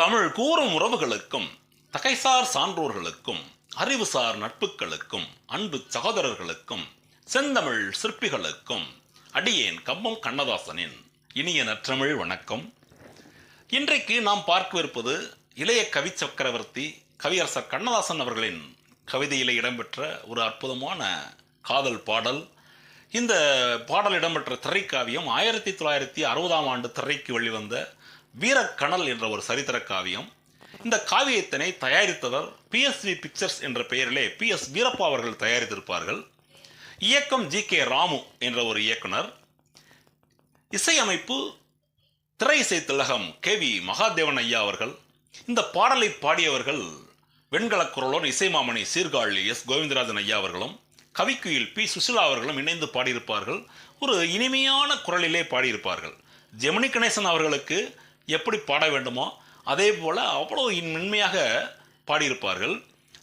தமிழ் கூறும் உறவுகளுக்கும் தகைசார் சான்றோர்களுக்கும் அறிவுசார் நட்புகளுக்கும் அன்பு சகோதரர்களுக்கும் செந்தமிழ் சிற்பிகளுக்கும் அடியேன் கம்பம் கண்ணதாசனின் இனிய நற்றமிழ் வணக்கம். இன்றைக்கு நாம் பார்க்கவிருப்பது இளைய கவி சக்கரவர்த்தி கவியரசர் கண்ணதாசன் அவர்களின் கவிதையில் இடம்பெற்ற ஒரு அற்புதமான காதல் பாடல். இந்த பாடல் இடம்பெற்ற திரைக்காவியம் ஆயிரத்தி தொள்ளாயிரத்தி அறுபதாம் ஆண்டு திரைக்கு வெளிவந்த வீரக்கணல் என்ற ஒரு சரித்திர காவியம். இந்த காவியத்தினை தயாரித்தவர் பிஎஸ்வி பிக்சர்ஸ் என்ற பெயரிலே பி எஸ் வீரப்பா அவர்கள் தயாரித்திருப்பார்கள். இயக்கம் ஜி கே ராமு என்ற ஒரு இயக்குனர். இசையமைப்பு திரை இசை திலகம் கே வி மகாதேவன் ஐயா அவர்கள். இந்த பாடலை பாடியவர்கள் வெண்கலக் குரலோன் இசைமாமணி சீர்காழி எஸ் கோவிந்தராஜன் ஐயா அவர்களும் கவிக்குயில் பி சுசிலா அவர்களும் இணைந்து பாடியிருப்பார்கள். ஒரு இனிமையான குரலிலே பாடியிருப்பார்கள். ஜெமினி கணேசன் அவர்களுக்கு எப்படி பாட வேண்டுமோ அதே போல் அவ்வளோ மென்மையாக பாடியிருப்பார்கள்.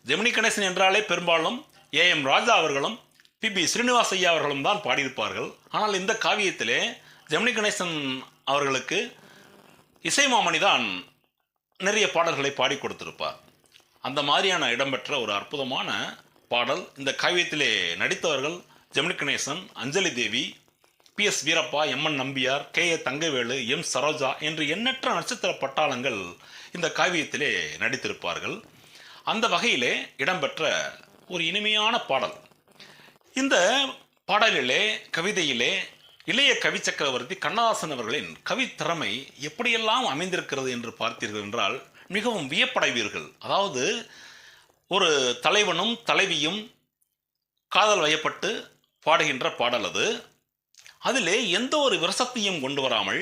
ஜெமினி கணேசன் என்றாலே பெரும்பாலும் ஏ எம் ராஜா அவர்களும் பி பி ஸ்ரீனிவாஸ் ஐயா அவர்களும் தான் பாடியிருப்பார்கள். ஆனால் இந்த காவியத்திலே ஜெமினி கணேசன் அவர்களுக்கு இசைமாமணி தான் நிறைய பாடல்களை பாடி கொடுத்திருப்பார். அந்த மாதிரியான இடம்பெற்ற ஒரு அற்புதமான பாடல் இந்த காவியத்திலே நடித்தவர்கள் Gemini Ganesan Anjali Devi P S Veerappa M N Nambiar K A Thangavelu M Saroja என்று எண்ணற்ற நட்சத்திர பட்டாளங்கள் இந்த காவியத்திலே நடித்திருப்பார்கள். அந்த வகையிலே இடம்பெற்ற ஒரு இனிமையான பாடல். இந்த பாடலிலே கவிதையிலே இளைய கவி சக்கரவர்த்தி கண்ணதாசன் அவர்களின் கவித்திறமை எப்படியெல்லாம் அமைந்திருக்கிறது என்று பார்த்தீர்கள் என்றால் மிகவும் வியப்படைவீர்கள். அதாவது ஒரு தலைவனும் தலைவியும் காதல் வயப்பட்டு பாடுகின்ற பாடல் அது. அதிலே எந்த ஒரு விரசத்தையும் கொண்டு வராமல்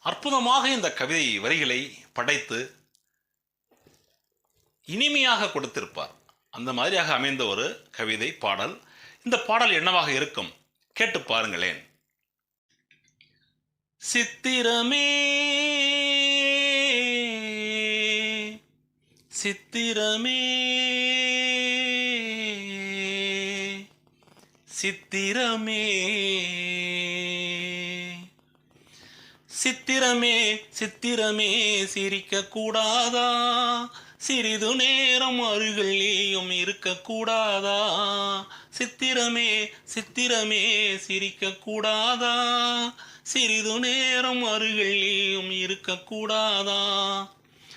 அற்புதமாக இந்த கவிதை வரிகளை படைத்து இனிமையாக கொடுத்திருப்பார். அந்த மாதிரியாக அமைந்த ஒரு கவிதை பாடல். இந்த பாடல் என்னவாக இருக்கும்? கேட்டு பாருங்களேன். சித்திரமே சித்திரமே சித்திரமே. சித்திரமே சித்திரமே சிரிக்க கூடாதா சிறிது நேரம் அருகில் நீயும் இருக்க கூடாதா சித்திரமே சித்திரமே சிரிக்க கூடாதா சிறிது நேரம் அருகில் நீயும் இருக்க கூடாதா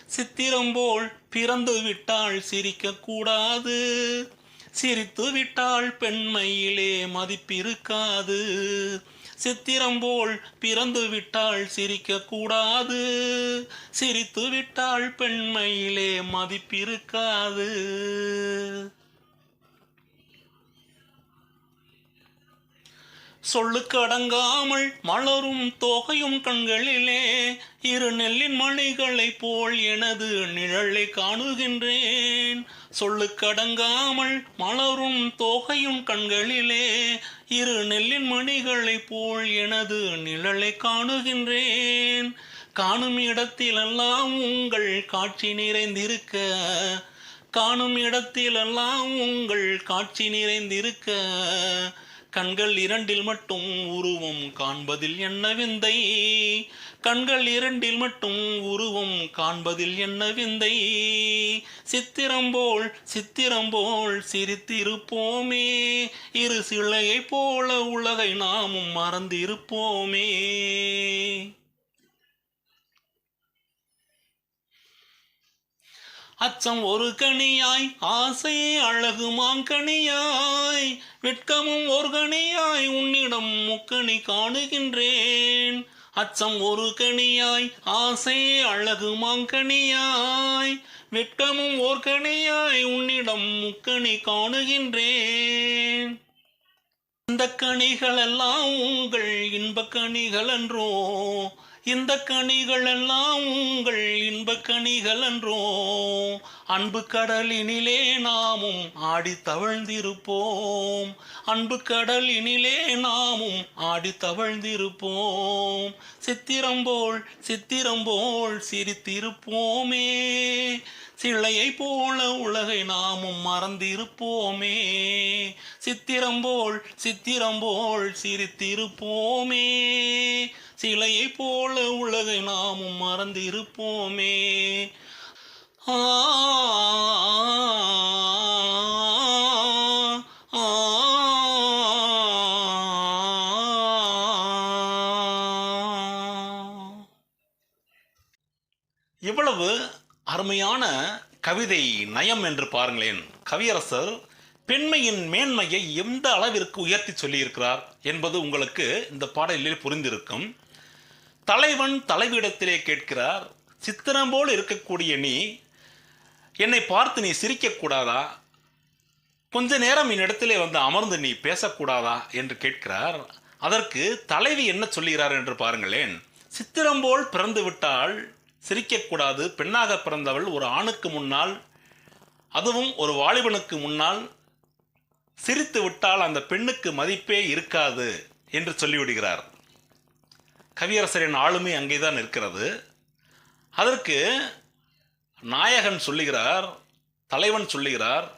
சித்திரம் போல் பிறந்து விட்டால் சிரிக்க கூடாது சிரித்து விட்டால் பெண்மையிலே மதிப்பிருக்காது. சித்திரம் போல் பிறந்து விட்டால் சிரிக்க கூடாது சிரித்து விட்டால் பெண்மையிலே மதிப்பிருக்காது. சொல்லுக்கு அடங்காமல் மலரும் தொகையும் கண்களிலே இரு நெல்லின் மணிகளைப் போல் எனது நிழலை காணுகின்றேன். சொல்லுக்கு அடங்காமல் மலரும் தொகையும் கண்களிலே இரு நெல்லின் மணிகளைப் போல் எனது நிழலை காணுகின்றேன். காணும் இடத்திலெல்லாம் உங்கள் காட்சி நிறைந்திருக்க காணும் இடத்திலெல்லாம் உங்கள் காட்சி நிறைந்திருக்க கண்கள் இரண்டில் மட்டும் உருவம் காண்பதில் என்ன விந்தை? கண்கள் இரண்டில் மட்டும் உருவம் காண்பதில் என்ன விந்தை? சித்திரம் போல் சித்திரம் போல் சிரித்திருப்போமே. இரு சிலையைப் போல உலகை நாமும் மறந்திருப்போமே. அச்சம் ஒரு கனியாய் ஆசை அழகு மாங்கனியாய் வெட்கமும் ஒரு கனியாய் உன்னிடம் முக்கணி காணுகின்றேன். அச்சம் ஒரு கனியாய் ஆசை அழகு மாங்கனியாய் வெட்கமும் ஓர் கனியாய் உன்னிடம் முக்கணி காணுகின்றேன். இந்த கனிகளெல்லாம் உங்கள் இன்பக் கனிகள் என்றோ இந்த கனிகள் எல்லாம் உங்கள் இன்ப கனிகள் என்றோ அன்பு கடலினிலே நாமும் ஆடி தவழ்ந்திருப்போம். அன்பு கடலினிலே நாமும் ஆடி தவழ்ந்திருப்போம். சித்திரம் போல் சித்திரம் போல் சிரித்திருப்போமே. சிலையை போல உலகை நாமும் மறந்திருப்போமே. சித்திரம் போல் சித்திரம் போல் சிரித்திருப்போமே. சிலையை போல உலகை நாமும் மறந்திருப்போமே ஆ ஆ, இவ்வளவு அருமையான கவிதை நயம் என்று பாருங்களேன் கவியரசர் பெண்மையின் மேன்மையை எந்த அளவிற்கு உயர்த்தி சொல்லியிருக்கிறார் என்பது உங்களுக்கு இந்த பாடலில் புரிந்திருக்கும் தலைவன் தலைவிடத்திலே கேட்கிறார் சித்திரம் போல் இருக்கக்கூடிய நீ என்னை பார்த்து நீ சிரிக்கக்கூடாதா? கொஞ்ச நேரம் என்னிடத்திலே வந்து அமர்ந்து நீ பேசக்கூடாதா? என்று கேட்கிறார். அதற்கு தலைவி என்ன சொல்லுகிறார் என்று பாருங்களேன். சித்திரம் போல் பிறந்து விட்டால் சிரிக்கக்கூடாது. பெண்ணாக பிறந்தவள் ஒரு ஆணுக்கு முன்னால் அதுவும் ஒரு வாலிபனுக்கு முன்னால் சிரித்து விட்டால் அந்த பெண்ணுக்கு மதிப்பே இருக்காது என்று சொல்லிவிடுகிறார். கவியரசரின் ஆளுமை அங்கேதான் இருக்கிறது அதற்கு நாயகன் சொல்லுகிறார் தலைவன் சொல்லுகிறார்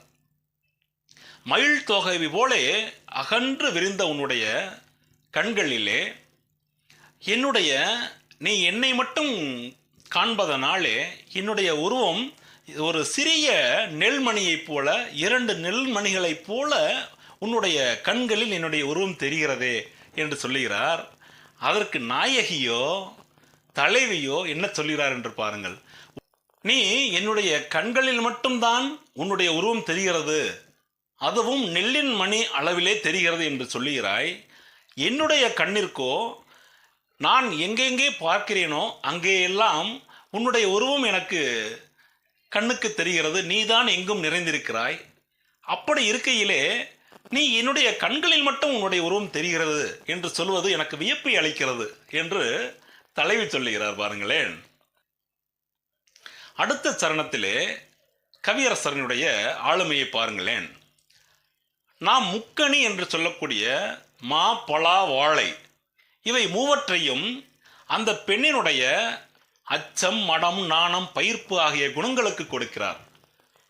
மயில் தொகை போலே அகன்று விரிந்த உன்னுடைய கண்களிலே என்னுடைய நீ என்னை மட்டும் காண்பதனாலே என்னுடைய உருவம் ஒரு சிறிய நெல்மணியைப் போல இரண்டு நெல்மணிகளைப் போல உன்னுடைய கண்களில் என்னுடைய உருவம் தெரிகிறதே என்று சொல்லுகிறார். அதற்கு நாயகியோ தலைவியோ என்ன சொல்கிறார் என்று பாருங்கள். நீ என்னுடைய கண்களில் மட்டும்தான் உன்னுடைய உருவம் தெரிகிறது. அதுவும் நெல்லின் மணி அளவிலே தெரிகிறது என்று சொல்லுகிறாய். என்னுடைய கண்ணிற்கோ நான் எங்கெங்கே பார்க்கிறேனோ அங்கேயெல்லாம் உன்னுடைய உருவம் எனக்கு கண்ணுக்கு தெரிகிறது. நீதான் எங்கும் நிறைந்திருக்கிறாய். அப்படி இருக்கையிலே நீ என்னுடைய கண்களில் மட்டும் உன்னுடைய உருவம் தெரிகிறது என்று சொல்வது எனக்கு வியப்பை அளிக்கிறது என்று தலைவி சொல்லுகிறார் பாருங்களேன். அடுத்த சரணத்திலே கவியரசரனுடைய ஆளுமையை பாருங்களேன். நாம் முக்கணி என்று சொல்லக்கூடிய மா பலா வாழை இவை மூவற்றையும் அந்த பெண்ணினுடைய அச்சம் மடம் நாணம் பயிர்ப்பு ஆகிய குணங்களுக்கு கொடுக்கிறார்.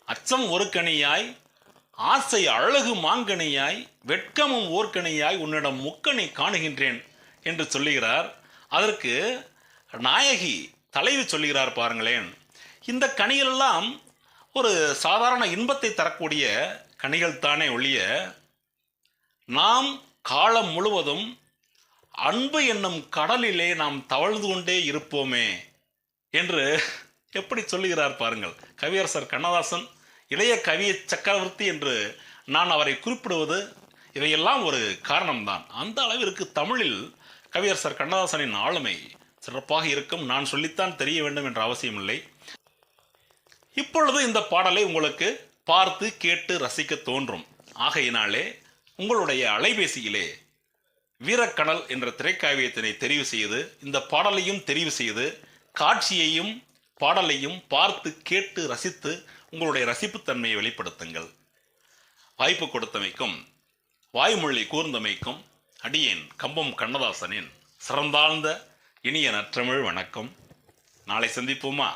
அச்சம் ஒரு கனியாய் ஆசை அழகு மாங்கனியாய் வெட்கமும் ஓர்கனியாய் உன்னிடம் முக்கனை காணுகின்றேன் என்று சொல்லுகிறார். அதற்கு நாயகி தலைவி சொல்லுகிறார் பாருங்களேன். இந்த கனிகளெல்லாம் ஒரு சாதாரண இன்பத்தை தரக்கூடிய கனிகள் தானே ஒழிய நாம் காலம் முழுவதும் அன்பு என்னும் கடலிலே நாம் தவழ்ந்து கொண்டே இருப்போமே என்று எப்படி சொல்லுகிறார் பாருங்கள். கவியரசர் கண்ணதாசன் இளைய கவிய சக்கரவர்த்தி என்று நான் அவரை குறிப்பிடுவது இவையெல்லாம் ஒரு காரணம்தான். அந்த அளவிற்கு தமிழில் கவியரசர் கண்ணதாசனின் ஆளுமை சிறப்பாக இருக்கும். நான் சொல்லித்தான் தெரிய வேண்டும் என்ற அவசியமில்லை. இப்பொழுது இந்த பாடலை உங்களுக்கு பார்த்து கேட்டு ரசிக்க தோன்றும். ஆகையினாலே உங்களுடைய அலைபேசியிலே வீரக்கடல் என்ற திரைக்காவியத்தினை தெரிவு செய்து இந்த பாடலையும் தெரிவு செய்து காட்சியையும் பாடலையும் பார்த்து கேட்டு ரசித்து உங்களுடைய ரசிப்புத்தன்மையை வெளிப்படுத்துங்கள். வாய்ப்பு கொடுத்தமைக்கும் வாய்மொழி கூர்ந்தமைக்கும் அடியேன் கம்பம் கண்ணதாசனின் சிறந்தாழ்ந்த இனிய நற்றமிழ் வணக்கம். நாளை சந்திப்போமா?